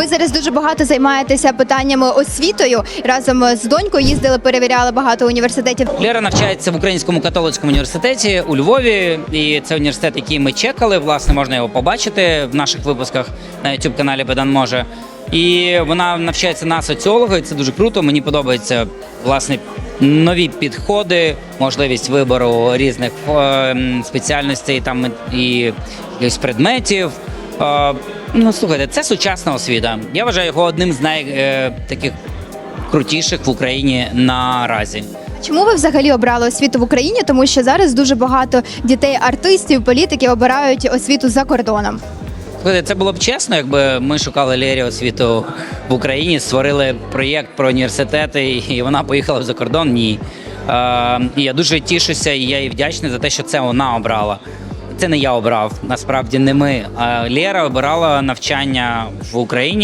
Ви зараз дуже багато займаєтеся питаннями освітою. Разом з донькою їздили, перевіряли багато університетів. Лера навчається в Українському католицькому університеті у Львові, і це університет, який ми чекали. Власне, можна його побачити в наших випусках на youtube каналі Бедан може. І вона навчається на соціолога, і це дуже круто. Мені подобається власне нові підходи, можливість вибору різних е, спеціальностей там і якихось предметів. Е, ну слухайте, це сучасна освіта. Я вважаю його одним з най е, таких крутіших в Україні наразі. Чому ви взагалі обрали освіту в Україні? Тому що зараз дуже багато дітей, артистів, політиків обирають освіту за кордоном. Слухайте, Це було б чесно, якби ми шукали Лері освіту в Україні, створили проєкт про університети, і вона поїхала за кордон. Ні. Е, і я дуже тішуся, і я їй вдячний за те, що це вона обрала. Це не я обрав, насправді не ми. А Лера обирала навчання в Україні.